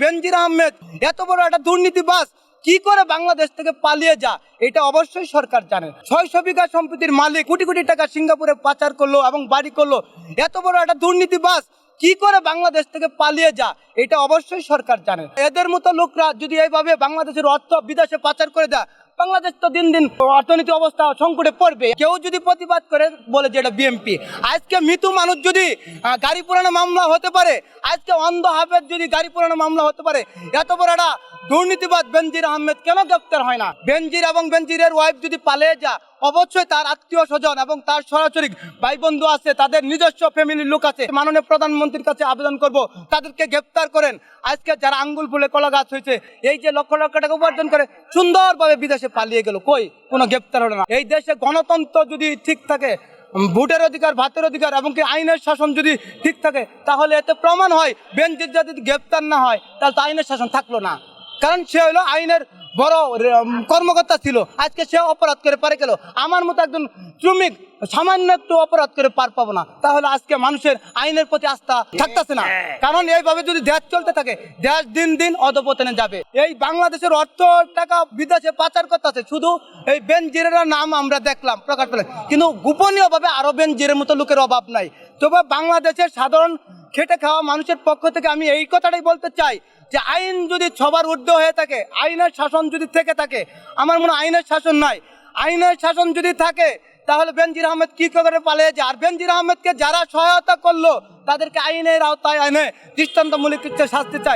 বেনজির আহমেদ, এত বড় একটা দুর্নীতিবাস কি করে বাংলাদেশ থেকে পালিয়ে যা এটা অবশ্যই সরকার জানে। ছয়শো বিঘা সম্পত্তির মালিক কোটি কোটি টাকা সিঙ্গাপুরে পাচার করল এবং বাড়ি করল। এত বড় একটা দুর্নীতিবাজ, কি করে বাংলাদেশ থেকে পালিয়ে যা এটা অবশ্যই সরকার জানে। এদের মতো লোকরা যদি এইভাবে বাংলাদেশের অর্থ বিদেশে পাচার করে দেয় বাংলাদেশ তো দিন দিন অর্থনীতি অবস্থা সংকটে পড়বে। কেউ যদি প্রতিবাদ করে, বলে যে এটা বিএমপি। আজকে মৃত্যু মানুষ যদি গাড়ি পুরানো মামলা হতে পারে, আজকে অন্ধ হাফেজ যদি গাড়ি পুরানো মামলা হতে পারে, এত বড় একটা দুর্নীতিবাদ বেনজির আহমেদ কেন গ্রেপ্তার হয় না? বেনজির এবং বেনজিরের ওয়াইফ যদি পালিয়ে যা অবশ্যই তার আত্মীয় স্বজন এবং তার সরাসরি ভাই বন্ধু আছে, তাদের নিজস্ব ফ্যামিলির লোক আছে। মাননীয় প্রধানমন্ত্রীর কাছে আবেদন করব, তাদেরকে গ্রেপ্তার করেন। আজকে যারা আঙ্গুল ফুলে কলা গাছ হয়েছে, এই যে লক্ষ লক্ষ টাকা উপার্জন করে, সুন্দরভাবে বিদেশে পালিয়ে গেল। কই? কোনো গ্রেপ্তার হলো না। এই দেশে গণতন্ত্র যদি ঠিক থাকে ভোটের অধিকার, ভাতের অধিকার, এবং কি আইনের শাসন যদি ঠিক থাকে, তাহলে এতে প্রমাণ হয় বেঞ্চের যদি গ্রেপ্তার না হয়, তাহলে তো আইনের শাসন থাকল না। কারণ সে হলো আইনের বড় কর্মকর্তা ছিল। আজকে সে অপরাধ করে পারে গেল। আমার মতো একজন শ্রমিক সামান্য একটু অপরাধ করে পার পাবো না। তাহলে আজকে মানুষের আইনের প্রতি আস্থা থাকতেছে না। কারণ এইভাবে যদি দেশ চলতে থাকে দেশ দিন দিন অধপতনে যাবে। এই বাংলাদেশের অর্থ টাকা বিদেশে পাচার করতেছে। শুধু এই বেনজিরের নাম আমরা দেখলাম প্রকাশ পেলে কিন্তু গোপনীয়ভাবে আরও বেনজিরের মতো লোকের অভাব নাই। তবে বাংলাদেশের সাধারণ খেটে খাওয়া মানুষের পক্ষ থেকে আমি এই কথাটাই বলতে চাই যে আইন যদি সবার ঊর্ধ্ব হয়ে থাকে আইনের শাসন যদি থেকে থাকে আমার মনে হয় আইনের শাসন নাই। আইনের শাসন যদি থাকে তাহলে বেনজির আহমেদ কি করে পালিয়ে যায় আর বেনজির আহমেদকে যারা সহায়তা করল, তাদেরকে আইনের আওতায় আইনে দৃষ্টান্তমূলক শাস্তি চাই।